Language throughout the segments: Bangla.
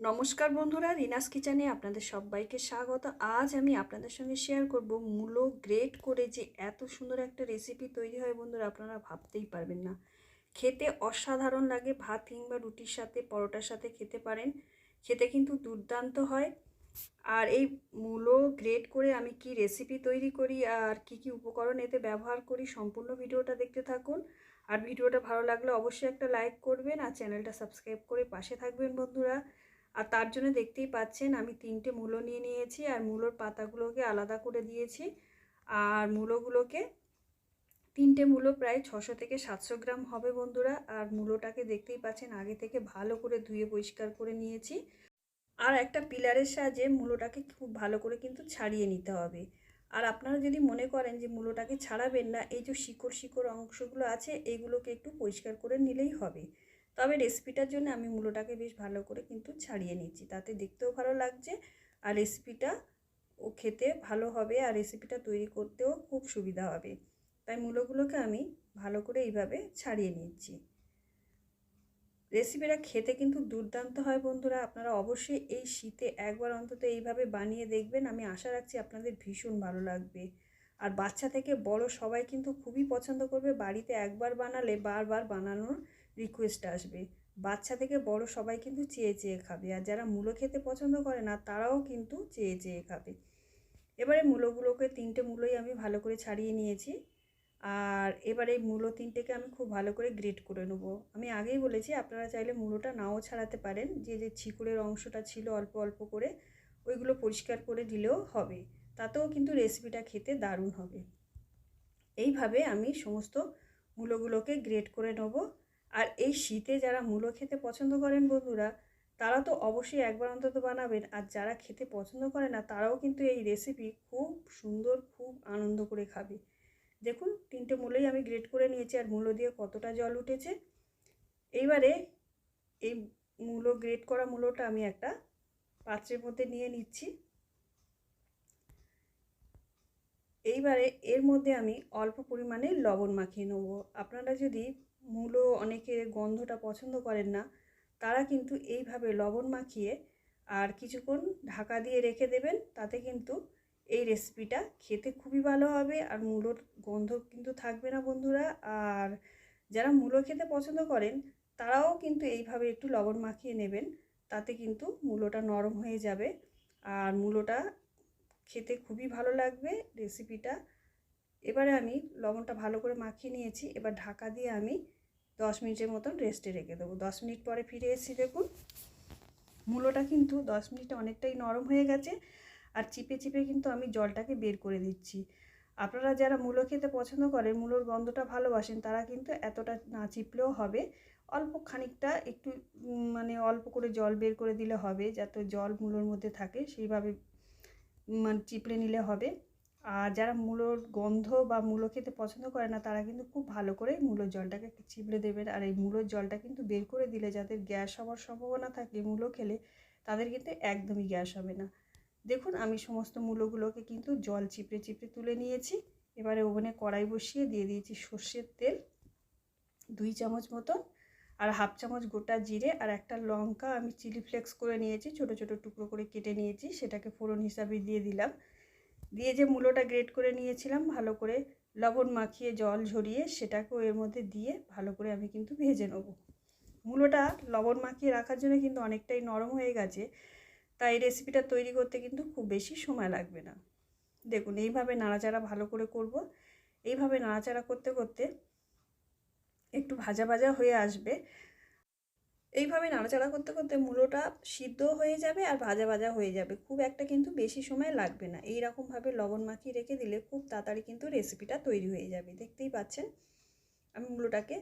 নমস্কার বন্ধুরা, রিনাস কিচেনে আপনাদের সবাইকে স্বাগত। আজ আমি আপনাদের সঙ্গে শেয়ার করব মূলো গ্রেট করে যে এত সুন্দর একটা রেসিপি তৈরি হয় বন্ধুরা, আপনারা ভাবতেই পারবেন না। খেতে অসাধারণ লাগে, ভাত কিংবা রুটির সাথে, পরোটার সাথে খেতে পারেন। খেতে কিন্তু দুর্দান্ত হয়। আর এই মূলো গ্রেট করে আমি কি রেসিপি তৈরি করি আর কি কি উপকরণ এতে ব্যবহার করি সম্পূর্ণ ভিডিওটা দেখতে থাকুন। আর ভিডিওটা ভালো লাগলে অবশ্যই একটা লাইক করবেন আর চ্যানেলটা সাবস্ক্রাইব করে পাশে থাকবেন বন্ধুরা। আর তার জন্য দেখতেই পাচ্ছেন আমি তিনটে মূলো নিয়ে নিয়েছি আর মূলোর পাতাগুলোকে আলাদা করে দিয়েছি। আর মূলোগুলোকে তিনটে মূলো প্রায় ছশো থেকে সাতশো গ্রাম হবে বন্ধুরা। আর মূলোটাকে দেখতেই পাচ্ছেন আগে থেকে ভালো করে ধুয়ে পরিষ্কার করে নিয়েছি। আর একটা পিলারের সাহায্যে মূলোটাকে খুব ভালো করে কিন্তু ছাড়িয়ে নিতে হবে। আর আপনারা যদি মনে করেন যে মূলোটাকে ছাড়াবেন না, এই যে শিকড় শিকড় অংশগুলো আছে, এগুলোকে একটু পরিষ্কার করে নিলেই হবে। তবে রেসিপিটার জন্য আমি মূলোটাকে বেশ ভালো করে কিন্তু ছাড়িয়ে নিচ্ছি। তাতে দেখতেও ভালো লাগছে আর রেসিপিটা ও খেতে ভালো হবে আর রেসিপিটা তৈরি করতেও খুব সুবিধা হবে। তাই মূলোগুলোকে আমি ভালো করে এইভাবে ছাড়িয়ে নিচ্ছি। রেসিপিটা খেতে কিন্তু দুর্দান্ত হয় বন্ধুরা। আপনারা অবশ্যই এই শীতে একবার অন্তত এইভাবে বানিয়ে দেখবেন। আমি আশা রাখছি আপনাদের ভীষণ ভালো লাগবে। আর বাচ্চা থেকে বড় সবাই কিন্তু খুবই পছন্দ করবে। বাড়িতে একবার বানালে বারবার বানানোর রিকোয়েস্ট আসবে। বাচ্চা থেকে বড় সবাই কিন্তু চেয়ে চেয়ে খাবে। আর যারা মূলো খেতে পছন্দ করে না, তারাও কিন্তু চেয়ে চেয়ে খাবে। এবারে মূলোগুলোকে তিনটে মূলোই আমি ভালো করে ছাড়িয়ে নিয়েছি। আর এবারে মূলো তিনটেকে আমি খুব ভালো করে গ্রেট করে নেব। আমি আগেই বলেছি, আপনারা চাইলে মূলোটা নাও ছাড়াতে পারেন। যে যে ছিকুড়ের অংশটা ছিল অল্প অল্প করে, ওইগুলো পরিষ্কার করে দিলেও হবে। তাতেও কিন্তু রেসিপিটা খেতে দারুণ হবে। এইভাবে আমি সমস্ত মূলোগুলোকে গ্রেট করে নেব। আর এই শীতে যারা মূলো খেতে পছন্দ করেন বন্ধুরা, তারা তো অবশ্যই একবার অন্তত বানাবেন। আর যারা খেতে পছন্দ করে না, তারাও কিন্তু এই রেসিপি খুব সুন্দর, খুব আনন্দ করে খাবে। দেখুন, তিনটে মূলোই আমি গ্রেট করে নিয়েছি আর মূলো দিয়ে কতটা জল উঠেছে। এইবারে এই মূলো গ্রেট করা মূলোটা আমি একটা পাত্রের মধ্যে নিয়ে নিচ্ছি। এইবারে এর মধ্যে আমি অল্প পরিমাণে লবণ মাখিয়ে নেব। আপনারা যদি মূলো অনেকে গন্ধটা পছন্দ করেন না, তারা কিন্তু এইভাবে লবণ মাখিয়ে আর কিছুক্ষণ ঢাকা দিয়ে রেখে দেবেন, তাতে কিন্তু এই রেসিপিটা খেতে খুবই ভালো হবে আর মূলোর গন্ধ কিন্তু থাকবে না বন্ধুরা। আর যারা মূলো খেতে পছন্দ করেন, তারাও কিন্তু এইভাবে একটু লবণ মাখিয়ে নেবেন, তাতে কিন্তু মূলোটা নরম হয়ে যাবে আর মূলোটা খেতে খুবই ভালো লাগবে রেসিপিটা এবারে আমি লবণটা ভালো করে মাখিয়ে নিয়েছি, এবার ঢাকা দিয়ে আমি দশ মিনিটের মতন রেস্টে রেখে দেবো। দশ মিনিট পরে ফিরে এসেছি, দেখুন। মূলোটা কিন্তু দশ মিনিটে অনেকটাই নরম হয়ে গেছে আর চিপে চিপে কিন্তু আমি জলটাকে বের করে দিচ্ছি। আপনারা যারা মূলো খেতে পছন্দ করেন, মূলোর গন্ধটা ভালোবাসেন, তারা কিন্তু এতটা না চিপলেও হবে। অল্প খানিকটা একটু মানে অল্প করে জল বের করে দিলে হবে, যাতে জল মূলোর মধ্যে থাকে, সেইভাবে মানে চিপড়ে নিলে হবে। আর যারা মূলোর গন্ধ বা মূলো খেতে পছন্দ করে না, তারা কিন্তু খুব ভালো করে মূলোর জলটাকে চিপড়ে দেবেন। আর এই মূলোর জলটা কিন্তু বের করে দিলে যাদের গ্যাস হওয়ার সম্ভাবনা থাকে মূলো খেলে, তাদের কিন্তু একদমই গ্যাস হবে না। দেখুন, আমি সমস্ত মূলোগুলোকে কিন্তু জল চিপড়ে চিপড়ে তুলে নিয়েছি। এবারে ওভেনে কড়াই বসিয়ে দিয়ে দিয়েছি সর্ষের তেল দুই চামচ মতন, আর হাফ চামচ গোটা জিরে আর একটা লঙ্কা আমি চিলি ফ্লেক্স করে নিয়েছি। ছোট ছোট টুকরো করে কেটে নিয়েছি, সেটাকে ফোড়ন হিসাবে দিয়ে দিলাম। দিয়ে যে মূলোটা গ্রেট করে নিয়েছিলাম, ভালো করে লবণ মাখিয়ে জল ঝরিয়ে সেটাকেও এর মধ্যে দিয়ে ভালো করে আমি কিন্তু ভেজে নেব। মূলোটা লবণ মাখিয়ে রাখার জন্য কিন্তু অনেকটাই নরম হয়ে গেছে, তাই রেসিপিটা তৈরি করতে কিন্তু খুব বেশি সময় লাগবে না। দেখুন, এইভাবে নাড়াচাড়া ভালো করে করব। এইভাবে নাড়াচাড়া করতে করতে একটু ভাজা ভাজা হয়ে আসবে। এইভাবে নাড়াচাড়া করতে করতে মূলোটা সিদ্ধ হয়ে যাবে আর ভাজা ভাজা হয়ে যাবে। খুব একটা কিন্তু বেশি সময় লাগবে না। এই রকমভাবে লবণ মাখিয়ে রেখে দিলে খুব তাড়াতাড়ি কিন্তু রেসিপিটা তৈরি হয়ে যাবে। দেখতেই পাচ্ছেন আমি মূলোটাকে।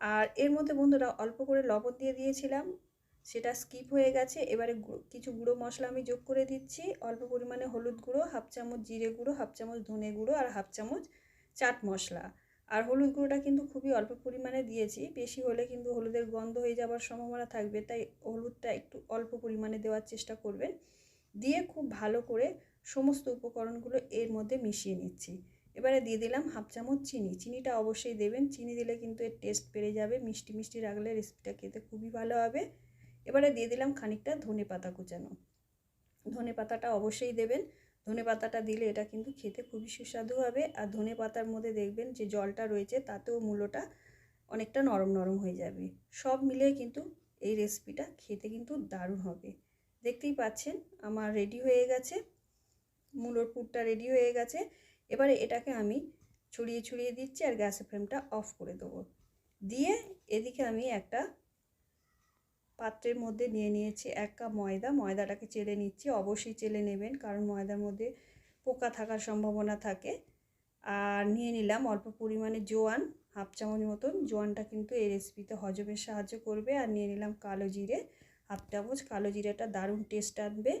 আর এর মধ্যে বন্ধুরা অল্প করে লবণ দিয়ে দিয়েছিলাম। সেটা স্কিপ হয়ে গেছে। এবারে কিছু গুঁড়ো মশলা আমি যোগ করে দিচ্ছি। অল্প পরিমাণে হলুদ গুঁড়ো, হাফ চামচ জিরে গুঁড়ো, হাফ চামচ ধনে গুঁড়ো আর হাফ চামচ চাট মশলা। আর হলুদ গুঁড়োটা কিন্তু খুবই অল্প পরিমাণে দিয়েছি। বেশি হলে কিন্তু হলুদের গন্ধ হয়ে যাওয়ার সম্ভাবনা থাকবে, তাই হলুদটা একটু অল্প পরিমাণে দেওয়ার চেষ্টা করবেন। দিয়ে খুব ভালো করে সমস্ত উপকরণগুলো এর মধ্যে মিশিয়ে নিচ্ছি। এবারে দিয়ে দিলাম হাফ চামচ চিনি। চিনিটা অবশ্যই দেবেন। চিনি দিলে কিন্তু এর টেস্ট বেড়ে যাবে। মিষ্টি মিষ্টি রাখলে রেসিপিটা খেতে খুবই ভালো হবে। এবারে দিয়ে দিলাম খানিকটা ধনে পাতা কুচানো। ধনে পাতাটা অবশ্যই দেবেন। ধনে পাতাটা দিলে এটা কিন্তু খেতে খুবই সুস্বাদু হবে। আর ধনে পাতার মধ্যে দেখবেন যে জলটা রয়েছে, তাতেও মূলোটা অনেকটা নরম নরম হয়ে যাবে। সব মিলিয়ে কিন্তু এই রেসিপিটা খেতে কিন্তু দারুণ হবে। দেখতেই পাচ্ছেন, আমার রেডি হয়ে গেছে। মূলোর পুরটা রেডি হয়ে গেছে। এবারে এটাকে আমি ছড়িয়ে ছড়িয়ে দিচ্ছি আর গ্যাসের ফ্লেমটা অফ করে দেবো। দিয়ে এদিকে আমি একটা পাত্রের মধ্যে নিয়ে নিয়েছি এক কাপ ময়দা। ময়দাটাকে চেলে নিচ্ছি। অবশ্যই চেলে নেবেন, কারণ ময়দার মধ্যে পোকা থাকার সম্ভাবনা থাকে। আর নিয়ে নিলাম অল্প পরিমাণে জোয়ান, হাফ চামচ মতন। জোয়ানটা কিন্তু এই রেসিপিতে হজমের সাহায্য করবে। আর নিয়ে নিলাম কালো জিরে, হাফ চামচ। কালো জিরেটা দারুণ টেস্ট আনবে।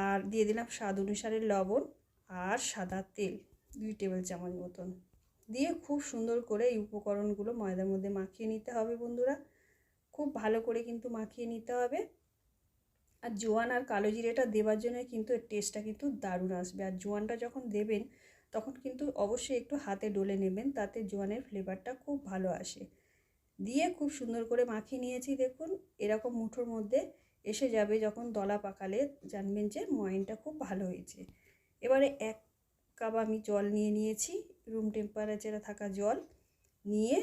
আর দিয়ে দিলাম স্বাদ অনুসারে লবণ আর সাদা তেল, দুই টেবিল চামচ মতন। দিয়ে খুব সুন্দর করে এই উপকরণগুলো ময়দার মধ্যে মাখিয়ে নিতে হবে বন্ধুরা। খুব ভালো করে কিন্তু মাখিয়ে নিতে হবে। আর জোয়ান আর কালো জিরেটা দেওয়ার জন্য কিন্তু এর টেস্টটা কিন্তু দারুণ আসবে। আর জোয়ানটা যখন দেবেন, তখন কিন্তু অবশ্যই একটু হাতে ডলে নেবেন, তাতে জোয়ানের ফ্লেভারটা খুব ভালো আসে। দিয়ে খুব সুন্দর করে মাখিয়ে নিয়েছি, দেখুন। এরকম মুঠোর মধ্যে এসে যাবে যখন দলা পাকালে, জানবেন যে ময়নটা খুব ভালো হয়েছে। এবারে এক কাপ আমি জল নিয়ে নিয়েছি রুম টেম্পারেচারে থাকা জল। নিয়ে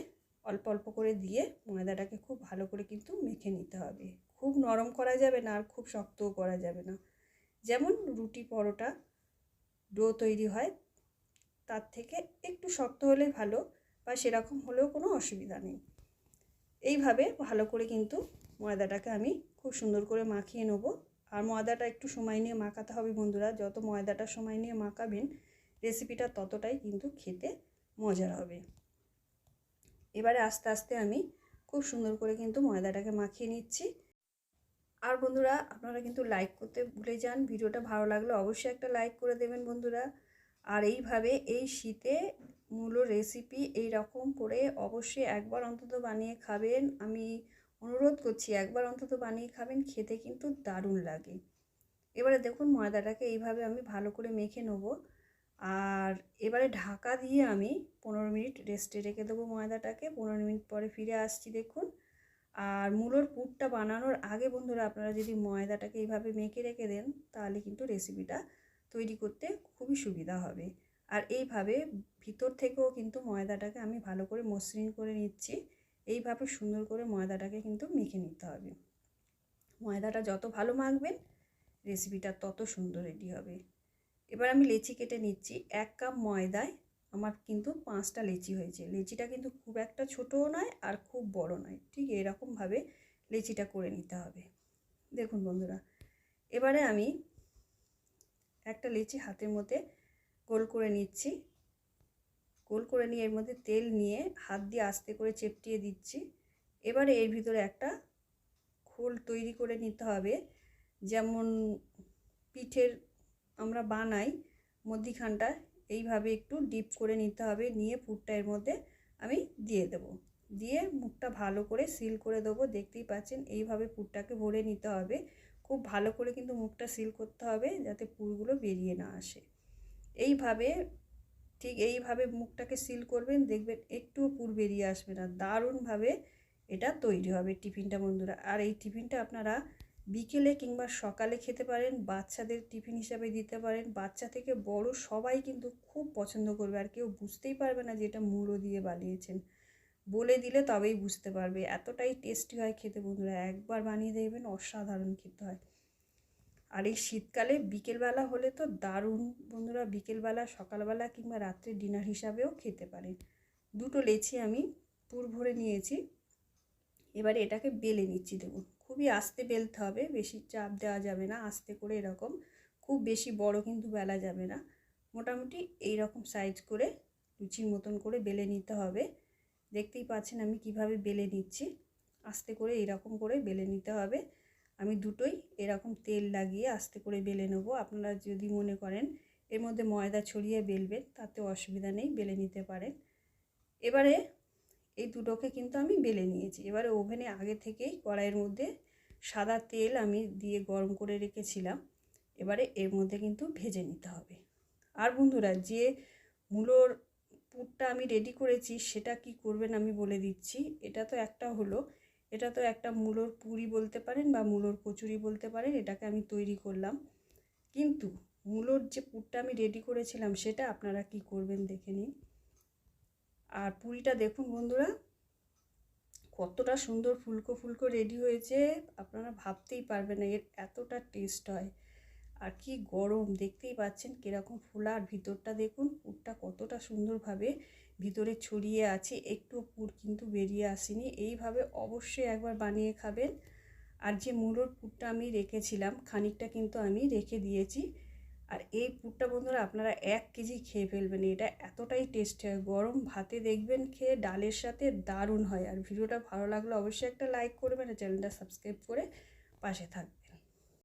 অল্প অল্প করে দিয়ে ময়দাটাকে খুব ভালো করে কিন্তু মেখে নিতে হবে। খুব নরম করা যাবে না আর খুব শক্তও করা যাবে না। যেমন রুটি পরোটা ডো তৈরি হয়, তার থেকে একটু শক্ত হলে ভালো বা সেরকম হলেও কোনো অসুবিধা নেই। এইভাবে ভালো করে কিন্তু ময়দাটাকে আমি খুব সুন্দর করে মাখিয়ে নেব। আর ময়দাটা একটু সময় নিয়ে মাখাতে হবে বন্ধুরা, যত ময়দাটা সময় নিয়ে মাখাবেন রেসিপিটা ততটাই কিন্তু খেতে মজার হবে। এবারে আস্তে আস্তে আমি খুব সুন্দর করে কিন্তু ময়দাটাকে মাখিয়ে নিচ্ছি। আর বন্ধুরা, আপনারা কিন্তু লাইক করতে ভুলে যান। ভিডিওটা ভালো লাগলে অবশ্যই একটা লাইক করে দেবেন বন্ধুরা। আর এইভাবে এই শীতে মূল রেসিপি এই রকম করে অবশ্যই একবার অন্তত বানিয়ে খাবেন। আমি অনুরোধ করছি, একবার অন্তত বানিয়ে খাবেন, খেতে কিন্তু দারুণ লাগে। এবারে দেখুন ময়দাটাকে এইভাবে আমি ভালো করে মেখে নেব। আর এবারে ঢাকা দিয়ে আমি পনেরো মিনিট রেস্টে রেখে দেবো ময়দাটাকে। পনেরো মিনিট পরে ফিরে আসছি দেখুন। আর মূলোর পুরটা বানানোর আগে বন্ধুরা আপনারা যদি ময়দাটাকে এইভাবে মেখে রেখে দেন, তাহলে কিন্তু রেসিপিটা তৈরি করতে খুবই সুবিধা হবে। আর এইভাবে ভিতর থেকেও কিন্তু ময়দাটাকে আমি ভালো করে মসৃণ করে নিচ্ছি। এইভাবে সুন্দর করে ময়দাটাকে কিন্তু মেখে নিতে হবে। ময়দাটা যত ভালো মাখবেন, রেসিপিটা তত সুন্দর রেডি হবে। এবার আমি লেচি কেটে নিচ্ছি। এক কাপ ময়দায় আমার কিন্তু পাঁচটা লেচি হয়েছে। লেচিটা কিন্তু খুব একটা ছোটও নয় আর খুব বড় নয়। ঠিক এরকমভাবে লেচিটা করে নিতে হবে। দেখুন বন্ধুরা, এবারে আমি একটা লেচি হাতের মধ্যে গোল করে নিচ্ছি। গোল করে নিয়ে এর মধ্যে তেল নিয়ে হাত দিয়ে আস্তে করে চেপটিয়ে দিচ্ছি। এবারে এর ভিতরে একটা খোল তৈরি করে নিতে হবে। যেমন পিঠের আমরা বানাই, মধ্যিখানটা এইভাবে একটু ডিপ করে নিতে হবে, নিয়ে পুরটা এর মধ্যে আমি দিয়ে দেব। দিয়ে মুখটা ভালো করে সিল করে দেবো, দেখতেই পাচ্ছেন এইভাবে পুরটাকে ভরে নিতে হবে। খুব ভালো করে কিন্তু মুখটা সিল করতে হবে যাতে পুরগুলো বেরিয়ে না আসে। এইভাবে, ঠিক এইভাবে মুখটাকে সিল করবেন, দেখবেন একটুও পুর বেরিয়ে আসবে না। দারুণভাবে এটা তৈরি হবে টিফিনটা, বন্ধুরা। আর এই টিফিনটা আপনারা বিকেলে কিংবা সকালে খেতে পারেন, বাচ্চাদের টিফিন হিসাবে দিতে পারেন। বাচ্চা থেকে বড় সবাই কিন্তু খুব পছন্দ করবে আর কেউ বুঝতেই পারবে না যে এটা মুড়ো দিয়ে বানিয়েছেন। বলে দিলে তবেই বুঝতে পারবে। এতটাই টেস্টি হয় খেতে বন্ধুরা। একবার বানিয়ে দেখবেন অসাধারণ খেতে হয়। আর এই শীতকালে বিকেলবেলা হলে তো দারুণ বন্ধুরা। বিকেলবেলা, সকালবেলা কিংবা রাত্রে ডিনার হিসাবেও খেতে পারেন। দুটো লেচি আমি পুর ভরে নিয়েছি। এবারে এটাকে বেলে নিচ্ছি, দেখুন। খুবই আস্তে বেলতে হবে, বেশি চাপ দেওয়া যাবে না, আস্তে করে এরকম। খুব বেশি বড় কিন্তু বেলা যাবে না। মোটামুটি এই রকম সাইজ করে লুচির মতন করে বেলে নিতে হবে। দেখতেই পাচ্ছেন আমি কীভাবে বেলে নিচ্ছি। আস্তে করে এরকম করে বেলে নিতে হবে। আমি দুটোই এরকম তেল লাগিয়ে আস্তে করে বেলে নেব। আপনারা যদি মনে করেন এর মধ্যে ময়দা ছড়িয়ে বেলবেন, তাতে অসুবিধা নেই, বেলে নিতে পারেন। এবারে এই দুটোকে কিন্তু আমি বেলে নিয়েছি। এবারে ওভেনে আগে থেকেই কড়াইয়ের মধ্যে সাদা তেল আমি দিয়ে গরম করে রেখেছিলাম। এবারে এর মধ্যে কিন্তু ভেজে নিতে হবে। আর বন্ধুরা, যে মূলোর পুরটা আমি রেডি করেছি, সেটা কি করবেন আমি বলে দিচ্ছি। এটা তো একটা হলো, এটা তো একটা মূলোর পুরি বলতে পারেন বা মূলোর কচুরি বলতে পারেন, এটাকে আমি তৈরি করলাম। কিন্তু মূলোর যে পুরটা আমি রেডি করেছিলাম, সেটা আপনারা কি করবেন দেখে নিন। আর পুরিটা দেখুন বন্ধুরা কতটা সুন্দর ফুলকো ফুলকো রেডি হয়েছে, আপনারা ভাবতেই পারবেন না, এর এতটা টেস্ট হয়। আর কি গরম, দেখতেই পাচ্ছেন কীরকম ফুলা। আর ভিতরটা দেখুন, পুরটা কতটা সুন্দরভাবে ভিতরে ছড়িয়ে আছে। একটু পুর কিন্তু বেরিয়ে আসেনি। এইভাবে অবশ্যই একবার বানিয়ে খাবেন। আর যে মুলোর পুরটা আমি রেখেছিলাম, খানিকটা কিন্তু আমি রেখে দিয়েছি। আর এই পুরটা বন্ধুরা আপনারা এক কেজি খেয়ে ফেলবেন, এটা এতটাই টেস্টি হয়। গরম ভাতে দেখবেন খেয়ে ডালের সাথে দারুণ হয়। আর ভিডিওটা ভালো লাগলে অবশ্যই একটা লাইক করবেন আর চ্যানেলটা সাবস্ক্রাইব করে পাশে থাকবেন।